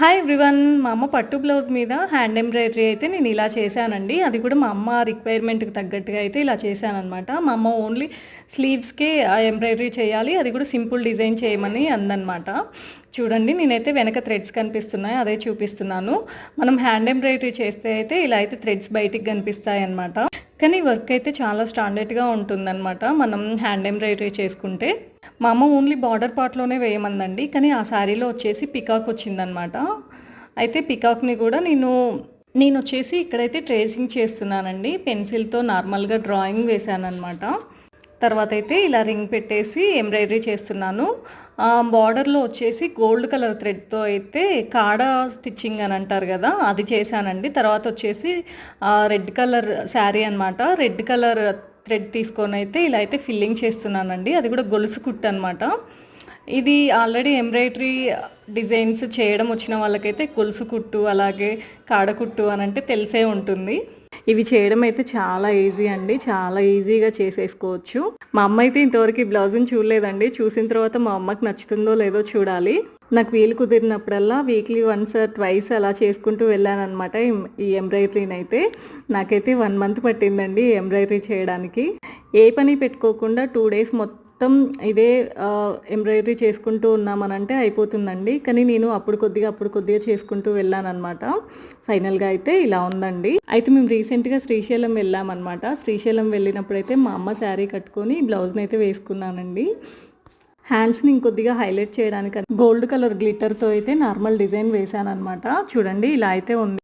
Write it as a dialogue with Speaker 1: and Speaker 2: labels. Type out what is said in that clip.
Speaker 1: Hi everyone మా అమ్మ పట్టు బ్లౌజ్ మీద హ్యాండ్ ఎంబ్రాయిడరీ అయితే నేను ఇలా చేశానండి. అది కూడా మా అమ్మ రిక్వైర్మెంట్కి తగ్గట్టుగా అయితే ఇలా చేశానమాట మా అమ్మ ఓన్లీ స్లీవ్స్కే ఎంబ్రాయిడరీ చేయాలి అది కూడా సింపుల్ డిజైన్ చేయమని అందనమాట చూడండి నేనైతే వెనక థ్రెడ్స్ కనిపిస్తున్నాయి అదే చూపిస్తున్నాను. మనం హ్యాండ్ ఎంబ్రాయిడరీ చేస్తే అయితే ఇలా అయితే థ్రెడ్స్ బయటికి కనిపిస్తాయి అనమాట కానీ వర్క్ అయితే చాలా స్టాండర్డ్గా ఉంటుందన్నమాట. మనం హ్యాండ్ ఎంబ్రాయిడరీ చేసుకుంటే. మా అమ్మ ఓన్లీ బార్డర్ పార్ట్లోనే వేయమందండి. కానీ ఆ శారీలో వచ్చేసి పికాక్ వచ్చిందనమాట అయితే పికాక్ని కూడా నేను నేను వచ్చేసి ఇక్కడైతే ట్రేసింగ్ చేస్తున్నానండి. పెన్సిల్తో నార్మల్గా డ్రాయింగ్ వేశానమాట తర్వాత అయితే ఇలా రింగ్ పెట్టేసి ఎంబ్రాయిడరీ చేస్తున్నాను. బార్డర్లో వచ్చేసి గోల్డ్ కలర్ థ్రెడ్తో అయితే కాడ స్టిచ్చింగ్ అని అంటారు కదా అది చేశానండి. తర్వాత వచ్చేసి రెడ్ కలర్ శారీ అనమాట రెడ్ కలర్ థ్రెడ్ తీసుకొని అయితే ఇలా అయితే ఫిల్లింగ్ చేస్తున్నానండి. అది కూడా గొలుసు కుట్టు అనమాట ఇది ఆల్రెడీ ఎంబ్రాయిడరీ డిజైన్స్ చేయడం వచ్చిన వాళ్ళకైతే గొలుసు కుట్టు అలాగే కాడ కుట్టు అని అంటే తెలిసే ఉంటుంది. ఇవి చేయడం అయితే చాలా ఈజీ అండి. చాలా ఈజీగా చేసేసుకోవచ్చు. మా అమ్మ అయితే ఇంతవరకు ఈ బ్లౌజ్ని చూడలేదండి. చూసిన తర్వాత మా అమ్మకి నచ్చుతుందో లేదో చూడాలి. నాకు వీలు కుదిరినప్పుడల్లా వీక్లీ వన్స్ ట్వైస్ అలా చేసుకుంటూ వెళ్ళాను అనమాట ఈ ఎంబ్రాయిడరీని అయితే. నాకైతే వన్ మంత్ పట్టిందండి ఎంబ్రాయిడరీ చేయడానికి. ఏ పని పెట్టుకోకుండా టూ డేస్ మొత్తం మొత్తం ఇదే ఎంబ్రాయిడరీ చేసుకుంటూ ఉన్నామనంటే అయిపోతుందండి. కానీ నేను అప్పుడు కొద్దిగా అప్పుడు కొద్దిగా చేసుకుంటూ వెళ్ళానమాట ఫైనల్గా అయితే ఇలా ఉందండి. అయితే మేము రీసెంట్గా శ్రీశైలం వెళ్ళామన్నమాట. శ్రీశైలం వెళ్ళినప్పుడైతే మా అమ్మ శారీ కట్టుకొని బ్లౌజ్ని అయితే వేసుకున్నానండి. హ్యాండ్స్ని ఇంకొద్దిగా హైలైట్ చేయడానికి గోల్డ్ కలర్ గ్లిటర్తో అయితే నార్మల్ డిజైన్ వేసాను అనమాట చూడండి ఇలా అయితే ఉంది.